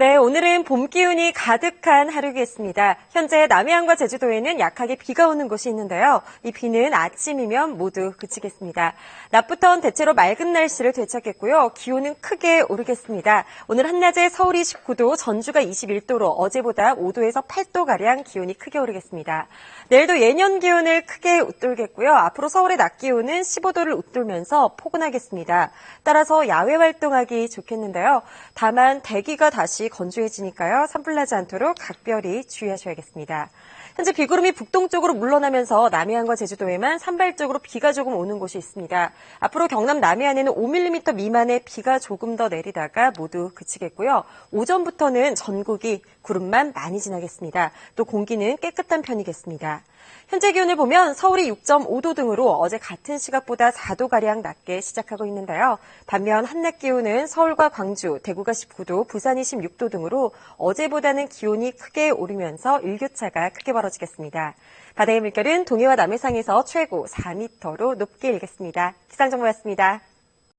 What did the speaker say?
네, 오늘은 봄 기운이 가득한 하루겠습니다. 현재 남해안과 제주도에는 약하게 비가 오는 곳이 있는데요. 이 비는 아침이면 모두 그치겠습니다. 낮부터는 대체로 맑은 날씨를 되찾겠고요. 기온은 크게 오르겠습니다. 오늘 한낮에 서울이 19도, 전주가 21도로 어제보다 5도에서 8도가량 기온이 크게 오르겠습니다. 내일도 예년 기온을 크게 웃돌겠고요. 앞으로 서울의 낮 기온은 15도를 웃돌면서 포근하겠습니다. 따라서 야외 활동하기 좋겠는데요. 다만 대기가 다시 건조해지니까요. 산불나지 않도록 각별히 주의하셔야겠습니다. 현재 비구름이 북동쪽으로 물러나면서 남해안과 제주도에만 산발적으로 비가 조금 오는 곳이 있습니다. 앞으로 경남 남해안에는 5mm 미만의 비가 조금 더 내리다가 모두 그치겠고요. 오전부터는 전국이 구름만 많이 지나겠습니다. 또 공기는 깨끗한 편이겠습니다. 현재 기온을 보면 서울이 6.5도 등으로 어제 같은 시각보다 4도가량 낮게 시작하고 있는데요. 반면 한낮 기온은 서울과 광주, 대구가 19도, 부산이 16도 등으로 어제보다는 기온이 크게 오르면서 일교차가 크게 벌어지겠습니다. 바다의 물결은 동해와 남해상에서 최고 4m로 높게 일겠습니다. 기상정보였습니다.